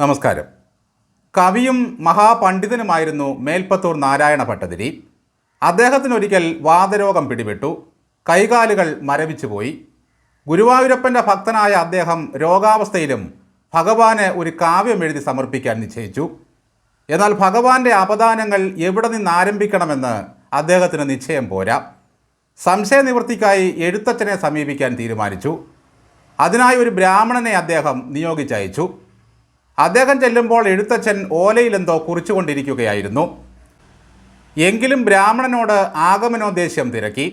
നമസ്കാരം. കവിയും മഹാപണ്ഡിതനുമായിരുന്നു മേൽപ്പത്തൂർ നാരായണ ഭട്ടതിരി. അദ്ദേഹത്തിനൊരിക്കൽ വാതരോഗം പിടിപെട്ടു. കൈകാലുകൾ മരവിച്ചു പോയി. ഗുരുവായൂരപ്പന്റെ ഭക്തനായ അദ്ദേഹം രോഗാവസ്ഥയിലും ഭഗവാന് ഒരു കാവ്യം എഴുതി സമർപ്പിക്കാൻ നിശ്ചയിച്ചു. എന്നാൽ ഭഗവാന്റെ അപദാനങ്ങൾ എവിടെ നിന്ന് ആരംഭിക്കണമെന്ന് അദ്ദേഹത്തിന് നിശ്ചയം പോരാ. സംശയനിവൃത്തിക്കായി എഴുത്തച്ഛനെ സമീപിക്കാൻ തീരുമാനിച്ചു. അതിനായി ഒരു ബ്രാഹ്മണനെ അദ്ദേഹം നിയോഗിച്ചയച്ചു. അദ്ദേഹം ചെല്ലുമ്പോൾ എഴുത്തച്ഛൻ ഓലയിലെന്തോ കുറിച്ചുകൊണ്ടിരിക്കുകയായിരുന്നു. എങ്കിലും ബ്രാഹ്മണനോട് ആഗമനോദ്ദേശ്യം തിരക്കി.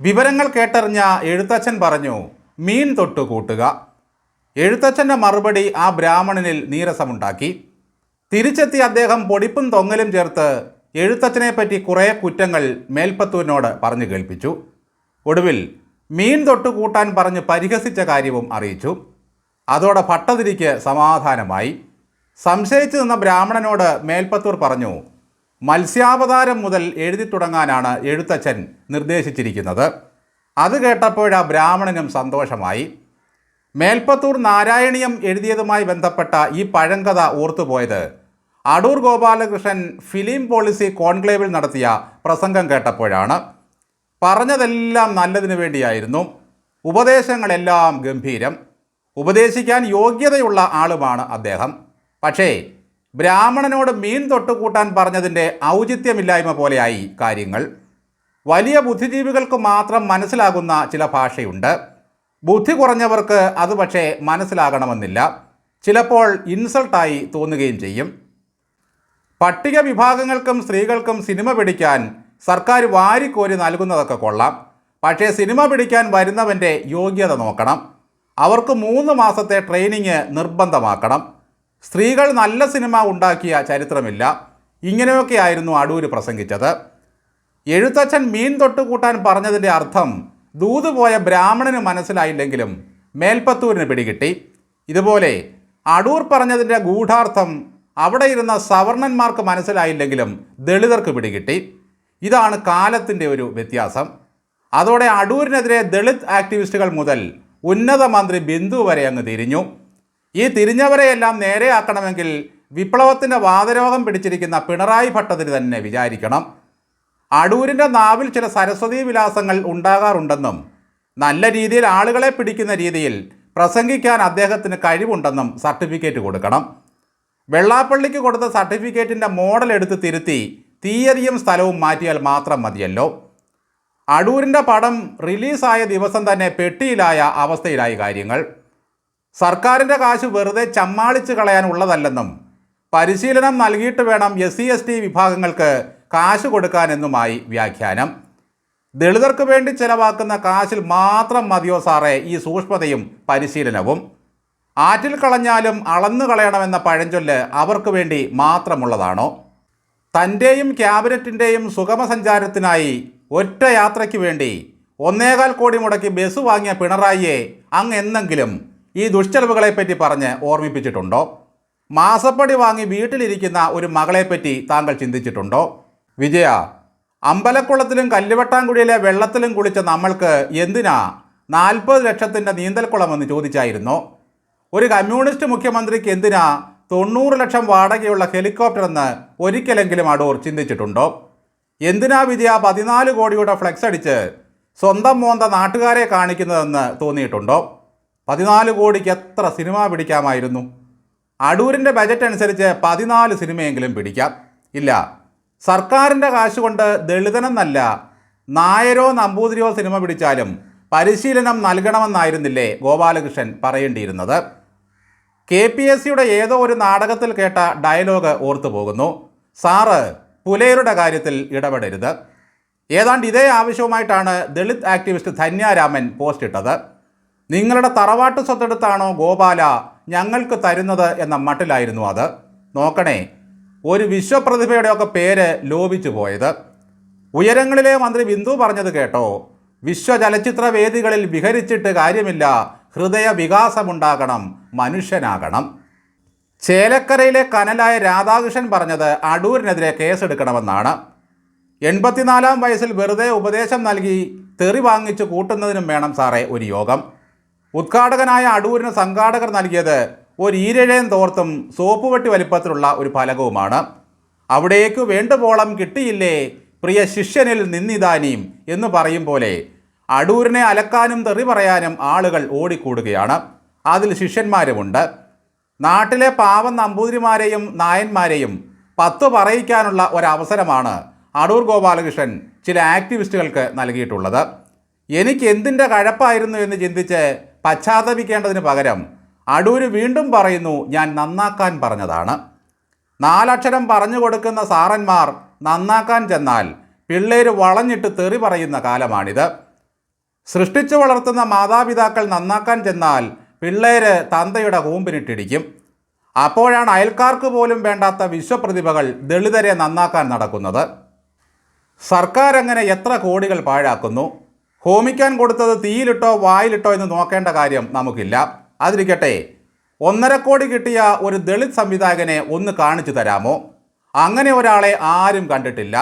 വിവരങ്ങൾ കേട്ടറിഞ്ഞ എഴുത്തച്ഛൻ പറഞ്ഞു മീൻ തൊട്ട് കൂട്ടുക. എഴുത്തച്ഛന്റെ മറുപടി ആ ബ്രാഹ്മണനിൽ നീരസമുണ്ടാക്കി. തിരിച്ചെത്തി അദ്ദേഹം പൊടിപ്പും തൊങ്ങലും ചേർത്ത് എഴുത്തച്ഛനെ പറ്റി കുറേ കുറ്റങ്ങൾ മേൽപ്പത്തൂരിനോട് പറഞ്ഞു കേൾപ്പിച്ചു. ഒടുവിൽ മീൻ തൊട്ട് കൂട്ടാൻ പറഞ്ഞ് പരിഹസിച്ച കാര്യവും അറിയിച്ചു. അതോടെ ഭട്ടതിരിക്ക് സമാധാനമായി. സംശയിച്ചു നിന്ന ബ്രാഹ്മണനോട് മേൽപ്പത്തൂർ പറഞ്ഞു മത്സ്യാവതാരം മുതൽ എഴുതി തുടങ്ങാനാണ് എഴുത്തച്ഛൻ നിർദ്ദേശിച്ചിരിക്കുന്നത്. അത് കേട്ടപ്പോഴാ ബ്രാഹ്മണനും സന്തോഷമായി. മേൽപ്പത്തൂർ നാരായണീയം എഴുതിയതുമായി ബന്ധപ്പെട്ട ഈ പഴങ്കഥ ഓർത്തുപോയത് അടൂർ ഗോപാലകൃഷ്ണൻ ഫിലിം പോളിസി കോൺക്ലേവിൽ നടത്തിയ പ്രസംഗം കേട്ടപ്പോഴാണ്. പറഞ്ഞതെല്ലാം നല്ലതിനു വേണ്ടിയായിരുന്നു. ഉപദേശങ്ങളെല്ലാം ഗംഭീരം. ഉപദേശിക്കാൻ യോഗ്യതയുള്ള ആളുമാണ് അദ്ദേഹം. പക്ഷേ ബ്രാഹ്മണനോട് മീൻ തൊട്ടുകൂട്ടാൻ പറഞ്ഞതിന്റെ ഔചിത്യമില്ലായ്മ പോലെയായി കാര്യങ്ങൾ. വലിയ ബുദ്ധിജീവികൾക്ക് മാത്രം മനസ്സിലാകുന്ന ചില ഭാഷയുണ്ട്. ബുദ്ധി കുറഞ്ഞവർക്ക് അത് പക്ഷേ മനസ്സിലാകണമെന്നില്ല. ചിലപ്പോൾ ഇൻസൾട്ടായി തോന്നുകയും ചെയ്യും. പട്ടിക വിഭാഗങ്ങൾക്കും സ്ത്രീകൾക്കും സിനിമ പിടിക്കാൻ സർക്കാർ വാരിക്കോരി നൽകുന്നതൊക്കെ കൊള്ളാം. പക്ഷേ സിനിമ പിടിക്കാൻ വരുന്നവന്റെ യോഗ്യത നോക്കണം. അവർക്ക് മൂന്ന് മാസത്തെ ട്രെയിനിങ് നിർബന്ധമാക്കണം. സ്ത്രീകൾ നല്ല സിനിമ ഉണ്ടാക്കിയ ചരിത്രമില്ല. ഇങ്ങനെയൊക്കെയായിരുന്നു അടൂര് പ്രസംഗിച്ചത്. എഴുത്തച്ഛൻ മീൻ തൊട്ടുകൂട്ടാൻ പറഞ്ഞതിന്റെ അർത്ഥം ദൂതുപോയ ബ്രാഹ്മണന് മനസ്സിലായില്ലെങ്കിലും മേൽപ്പത്തൂരിന് പിടികിട്ടി. ഇതുപോലെ അടൂർ പറഞ്ഞതിന്റെ ഗൂഢാർത്ഥം അവിടെ ഇരുന്ന സവർണന്മാർക്ക് മനസ്സിലായില്ലെങ്കിലും ദളിതർക്ക് പിടികിട്ടി. ഇതാണ് കാലത്തിന്റെ ഒരു വ്യത്യാസം. അതോടെ അടൂരിനെതിരെ ദളിത് ആക്ടിവിസ്റ്റുകൾ മുതൽ ഉന്നത മന്ത്രി ബിന്ദു വരെ അങ്ങ് തിരിഞ്ഞു. ഈ തിരിഞ്ഞവരെയെല്ലാം നേരെയാക്കണമെങ്കിൽ വിപ്ലവത്തിന്റെ വാതരോഗം പിടിച്ചിരിക്കുന്ന പിണറായി ഭട്ടതിരി തന്നെ വിചാരിക്കണം. അടൂരിന്റെ നാവിൽ ചില സരസ്വതി വിലാസങ്ങൾ ഉണ്ടാകാറുണ്ടെന്നും നല്ല രീതിയിൽ ആളുകളെ പിടിക്കുന്ന രീതിയിൽ പ്രസംഗിക്കാൻ അദ്ദേഹത്തിന് കഴിവുണ്ടെന്നും സർട്ടിഫിക്കറ്റ് കൊടുക്കണം. വെള്ളാപ്പള്ളിക്ക് കൊടുത്ത സർട്ടിഫിക്കറ്റിന്റെ മോഡൽ എടുത്ത് തിരുത്തി തീയതിയും സ്ഥലവും മാറ്റിയാൽ മാത്രം മതിയല്ലോ. അടൂരിന്റെ പടം റിലീസായ ദിവസം തന്നെ പെട്ടിയിലായ അവസ്ഥയിലായി കാര്യങ്ങൾ. സർക്കാരിന്റെ കാശ് വെറുതെ ചമ്മാളിച്ച് കളയാനുള്ളതല്ലെന്നും പരിശീലനം നൽകിയിട്ട് വേണം എസ് സി എസ് ടി വിഭാഗങ്ങൾക്ക് കാശ് കൊടുക്കാനെന്നുമായി വ്യാഖ്യാനം. ദളിതർക്ക് വേണ്ടി ചെലവാക്കുന്ന കാശിൽ മാത്രം മതിയോ സാറേ ഈ സൂക്ഷ്മതയും പരിശീലനവും? ആറ്റിൽ കളഞ്ഞാലും അളന്നു കളയണമെന്ന പഴഞ്ചൊല്ല് അവർക്ക് വേണ്ടി മാത്രമുള്ളതാണോ? തന്റെയും ക്യാബിനറ്റിന്റെയും സുഗമസഞ്ചാരത്തിനായി ഒറ്റ യാത്രയ്ക്ക് വേണ്ടി ഒന്നേകാൽ കോടി മുടക്കി ബസ് വാങ്ങിയ പിണറായിയെ അങ്ങ് എന്നെങ്കിലും ഈ ദുഷ്ചെലവുകളെപ്പറ്റി പറഞ്ഞ് ഓർമ്മിപ്പിച്ചിട്ടുണ്ടോ? മാസപ്പടി വാങ്ങി വീട്ടിലിരിക്കുന്ന ഒരു മകളെപ്പറ്റി താങ്കൾ ചിന്തിച്ചിട്ടുണ്ടോ? വിജയ അമ്പലക്കുളത്തിലും കല്ലുവട്ടാങ്കുടിയിലെ വെള്ളത്തിലും കുളിച്ച നമ്മൾക്ക് എന്തിനാ നാൽപ്പത് ലക്ഷത്തിന്റെ നീന്തൽക്കുളമെന്ന് ചോദിച്ചായിരുന്നു? ഒരു കമ്മ്യൂണിസ്റ്റ് മുഖ്യമന്ത്രിക്ക് എന്തിനാ തൊണ്ണൂറ് ലക്ഷം വാടകയുള്ള ഹെലികോപ്റ്റർ എന്ന് ഒരിക്കലെങ്കിലും അടൂർ ചിന്തിച്ചിട്ടുണ്ടോ? എന്തിനാ വിജയ പതിനാല് കോടിയുടെ ഫ്ലെക്സ് അടിച്ച് സ്വന്തം മോന്ത നാട്ടുകാരെ കാണിക്കുന്നതെന്ന് തോന്നിയിട്ടുണ്ടോ? പതിനാല് കോടിക്ക് എത്ര സിനിമ പിടിക്കാമായിരുന്നു? അടൂരിന്റെ ബജറ്റ് അനുസരിച്ച് പതിനാല് സിനിമയെങ്കിലും പിടിക്കാം. ഇല്ല സർക്കാരിന്റെ കാശ് കൊണ്ട് ദളിതനെന്നല്ല നായരോ നമ്പൂതിരിയോ സിനിമ പിടിച്ചാലും പരിശീലനം നൽകണമെന്നായിരുന്നില്ലേ ഗോപാലകൃഷ്ണൻ പറയേണ്ടിയിരുന്നത്? കെ പി എസ് സിയുടെ ഏതോ ഒരു നാടകത്തിൽ കേട്ട ഡയലോഗ് ഓർത്തു പോകുന്നു സാറ് പുലയരുടെ കാര്യത്തിൽ ഇടപെടരുത്. ഏതാണ്ട് ഇതേ ആവശ്യവുമായിട്ടാണ് ദളിത് ആക്ടിവിസ്റ്റ് ധന്യാരാമൻ പോസ്റ്റ് ഇട്ടത്. നിങ്ങളുടെ തറവാട്ട് സ്വത്തെടുത്താണോ ഗോപാല ഞങ്ങൾക്ക് തരുന്നത് എന്ന മട്ടിലായിരുന്നു അത്. നോക്കണേ ഒരു വിശ്വപ്രതിഭയുടെയൊക്കെ പേര് ലോപിച്ചു പോയത്. ഉയരങ്ങളിലെ മന്ത്രി ബിന്ദു പറഞ്ഞത് കേട്ടോ വിശ്വ ചലച്ചിത്ര വേദികളിൽ വിഹരിച്ചിട്ട് കാര്യമില്ല ഹൃദയ വികാസമുണ്ടാകണം മനുഷ്യനാകണം. ചേലക്കരയിലെ കനലായ രാധാകൃഷ്ണൻ പറഞ്ഞത് അടൂരിനെതിരെ കേസെടുക്കണമെന്നാണ്. എൺപത്തിനാലാം വയസ്സിൽ വെറുതെ ഉപദേശം നൽകി തെറി വാങ്ങിച്ചു കൂട്ടുന്നതിനും വേണം സാറേ ഒരു യോഗം. ഉദ്ഘാടകനായ അടൂരിന് സംഘാടകർ നൽകിയത് ഒരു ഈരഴയും തോർത്തും സോപ്പുവെട്ടി വലിപ്പത്തിലുള്ള ഒരു ഫലകവുമാണ് അവിടേക്ക് വേണ്ടുവോളം കിട്ടിയില്ലേ പ്രിയ ശിഷ്യനിൽ നിന്നിതാനിയും എന്ന് പറയും പോലെ അടൂരിനെ അലക്കാനും തെറി പറയാനും ആളുകൾ ഓടിക്കൂടുകയാണ്. അതിൽ ശിഷ്യന്മാരുമുണ്ട്. നാട്ടിലെ പാവം നമ്പൂതിരിമാരെയും നായന്മാരെയും പത്ത് പറയിക്കാനുള്ള ഒരവസരമാണ് അടൂർ ഗോപാലകൃഷ്ണൻ ചില ആക്ടിവിസ്റ്റുകൾക്ക് നൽകിയിട്ടുള്ളത്. എനിക്ക് എന്തിന്റെ കഴപ്പായിരുന്നു എന്ന് ചിന്തിച്ച് പശ്ചാത്തപിക്കേണ്ടതിന് പകരം അടൂര് വീണ്ടും പറയുന്നു ഞാൻ നന്നാക്കാൻ പറഞ്ഞതാണ്. നാലക്ഷരം പറഞ്ഞു കൊടുക്കുന്ന സാറന്മാർ നന്നാക്കാൻ ചെന്നാൽ പിള്ളേര് വളഞ്ഞിട്ട് തെറി പറയുന്ന കാലമാണിത്. സൃഷ്ടിച്ചു വളർത്തുന്ന മാതാപിതാക്കൾ നന്നാക്കാൻ ചെന്നാൽ പിള്ളേര് തന്തയുടെ കൂമ്പിനിട്ടിടിക്കും. അപ്പോഴാണ് അയൽക്കാർക്ക് പോലും വേണ്ടാത്ത വിശ്വപ്രതിഭകൾ ദളിതരെ നന്നാക്കാൻ നടക്കുന്നത്. സർക്കാർ അങ്ങനെ എത്ര കോടികൾ പാഴാക്കുന്നു? ഹോമിക്കാൻ കൊടുത്തത് തീയിലിട്ടോ വായിലിട്ടോ എന്ന് നോക്കേണ്ട കാര്യം നമുക്കില്ല. അതിരിക്കട്ടെ ഒന്നര കോടി കിട്ടിയ ഒരു ദളിത് സംവിധായകനെ ഒന്ന് കാണിച്ചു തരാമോ? അങ്ങനെ ഒരാളെ ആരും കണ്ടിട്ടില്ല.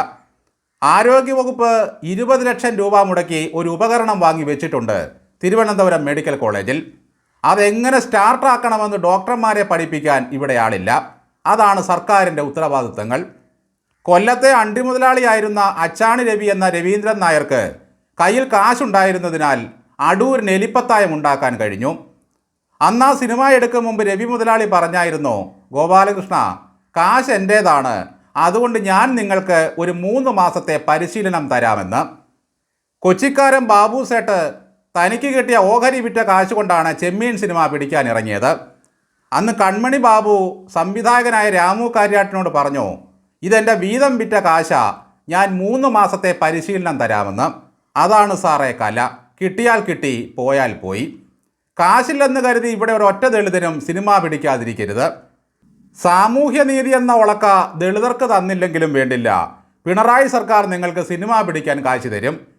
ആരോഗ്യവകുപ്പ് ഇരുപത് ലക്ഷം രൂപ മുടക്കി ഒരു ഉപകരണം വാങ്ങി വെച്ചിട്ടുണ്ട് തിരുവനന്തപുരം മെഡിക്കൽ കോളേജിൽ. അതെങ്ങനെ സ്റ്റാർട്ടാക്കണമെന്ന് ഡോക്ടർമാരെ പഠിപ്പിക്കാൻ ഇവിടെ ആളില്ല. അതാണ് സർക്കാരിന്റെ ഉത്തരവാദിത്തങ്ങൾ. കൊല്ലത്തെ അണ്ടിമുതലാളിയായിരുന്ന അച്ചാണി രവി എന്ന രവീന്ദ്രൻ നായർക്ക് കയ്യിൽ കാശുണ്ടായിരുന്നതിനാൽ അടൂരിന് നെലിപ്പത്തായം ഉണ്ടാക്കാൻ കഴിഞ്ഞു. അന്ന് ആ സിനിമ എടുക്കും മുമ്പ് രവി മുതലാളി പറഞ്ഞായിരുന്നു ഗോപാലകൃഷ്ണ കാശ് എന്റേതാണ്. അതുകൊണ്ട് ഞാൻ നിങ്ങൾക്ക് ഒരു മൂന്ന് മാസത്തെ പരിശീലനം തരാമെന്ന്. കൊച്ചിക്കാരൻ ബാബു സേട്ട് തനിക്ക് കിട്ടിയ ഓഹരി വിറ്റ കാശ് കൊണ്ടാണ് ചെമ്മീൻ സിനിമ പിടിക്കാൻ ഇറങ്ങിയത്. അന്ന് കൺമണി ബാബു സംവിധായകനായ രാമു കാര്യാട്ടിനോട് പറഞ്ഞു ഇതെന്റെ വീതം വിറ്റ കാശ ഞാൻ മൂന്ന് മാസത്തെ പരിശീലനം തരാമെന്ന്. അതാണ് സാറേ കല. കിട്ടിയാൽ കിട്ടി പോയാൽ പോയി. കാശില്ലെന്ന് കരുതി ഇവിടെ ഒരു ഒറ്റ ദളിതനും സിനിമ പിടിക്കാതിരിക്കരുത്. സാമൂഹ്യനീതി എന്ന ഉളക്ക ദളിതർക്ക് തന്നില്ലെങ്കിലും വേണ്ടില്ല. പിണറായി സർക്കാർ നിങ്ങൾക്ക് സിനിമ പിടിക്കാൻ കാശ് തരും.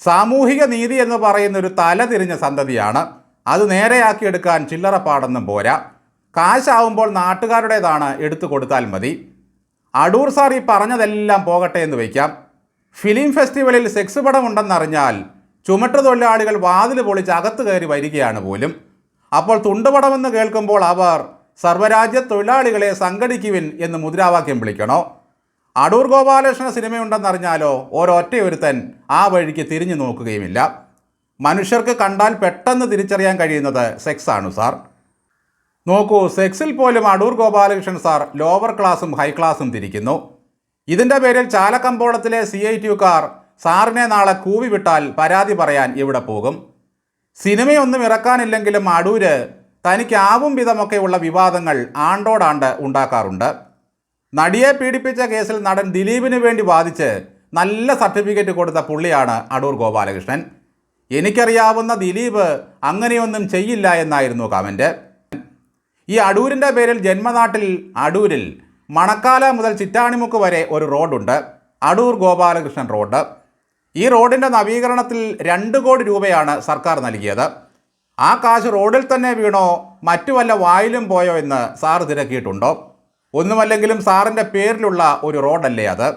സാമൂഹിക നീതി എന്ന് പറയുന്ന ഒരു തല തിരിഞ്ഞ സന്തതിയാണ്. അത് നേരെയാക്കിയെടുക്കാൻ ചില്ലറ പാടൊന്നും പോരാ. കാശാവുമ്പോൾ നാട്ടുകാരുടേതാണ് എടുത്തു കൊടുത്താൽ മതി. അടൂർ സാർ ഈ പറഞ്ഞതെല്ലാം പോകട്ടെ എന്ന് വയ്ക്കാം. ഫിലിം ഫെസ്റ്റിവലിൽ സെക്സ് പടം ഉണ്ടെന്നറിഞ്ഞാൽ ചുമട്ട് തൊഴിലാളികൾ വാതിൽ പൊളിച്ച് അകത്ത് കയറി വരികയാണ് പോലും. അപ്പോൾ തുണ്ടുപടമെന്ന് കേൾക്കുമ്പോൾ അവർ സർവരാജ്യ തൊഴിലാളികളെ സംഘടിക്കുവിൻ എന്ന് മുദ്രാവാക്യം വിളിക്കണോ? അടൂർ ഗോപാലകൃഷ്ണ സിനിമയുണ്ടെന്നറിഞ്ഞാലോ ഒരൊറ്റയൊരുത്തൻ ആ വഴിക്ക് തിരിഞ്ഞു നോക്കുകയുമില്ല. മനുഷ്യർക്ക് കണ്ടാൽ പെട്ടെന്ന് തിരിച്ചറിയാൻ കഴിയുന്നത് സെക്സ് ആണ് സാർ. നോക്കൂ സെക്സിൽ പോലും അടൂർ ഗോപാലകൃഷ്ണൻ സാർ ലോവർ ക്ലാസും ഹൈ ക്ലാസും തിരിക്കുന്നു. ഇതിന്റെ പേരിൽ ചാലക്കമ്പോളത്തിലെ സി ഐ ടിയുക്കാർ സാറിനെ നാളെ കൂവി വിട്ടാൽ പരാതി പറയാൻ ഇവിടെ പോകും. സിനിമയൊന്നും ഇറക്കാനില്ലെങ്കിലും അടൂര് തനിക്കാവും വിധമൊക്കെയുള്ള വിവാദങ്ങൾ ആണ്ടോടാണ്ട് ഉണ്ടാക്കാറുണ്ട്. നടിയെ പീഡിപ്പിച്ച കേസിൽ നടൻ ദിലീപിന് വേണ്ടി വാദിച്ച് നല്ല സർട്ടിഫിക്കറ്റ് കൊടുത്ത പുള്ളിയാണ് അടൂർ ഗോപാലകൃഷ്ണൻ. എനിക്കറിയാവുന്ന ദിലീപ് അങ്ങനെയൊന്നും ചെയ്യില്ല എന്നായിരുന്നു കമന്റ് ഈ അടൂരിന്റെ പേരിൽ ജന്മനാട്ടിൽ അടൂരിൽ മണക്കാല മുതൽ ചിറ്റാണിമുക്ക് വരെ ഒരു റോഡുണ്ട്. അടൂർ ഗോപാലകൃഷ്ണൻ റോഡ്. ഈ റോഡിന്റെ നവീകരണത്തിൽ രണ്ട് കോടി രൂപയാണ് സർക്കാർ നൽകിയത്. ആ കാശ് റോഡിൽ തന്നെ വീണോ മറ്റു വല്ല വായിലും പോയോ എന്ന് സാർ തിരക്കിയിട്ടുണ്ടോ? ഒന്നുമല്ലെങ്കിലും സാറിന്റെ പേരിലുള്ള ഒരു റോഡല്ലേ അത്?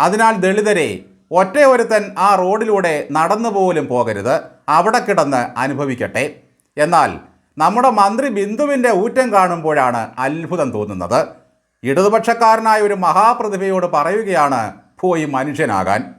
അതിനാൽ ദളിതരെ ഒറ്റയൊരുത്തൻ ആ റോഡിലൂടെ നടന്നു പോലും പോകരുത്. അവിടെ കിടന്ന് അനുഭവിക്കട്ടെ. എന്നാൽ നമ്മുടെ മന്ത്രി ബിന്ദുവിന്റെ ഊറ്റം കാണുമ്പോഴാണ് അത്ഭുതം തോന്നുന്നത്. ഇടതുപക്ഷക്കാരനായ ഒരു മഹാപ്രതിഭയോട് പറയുകയാണ് പോയി മനുഷ്യനാകാൻ.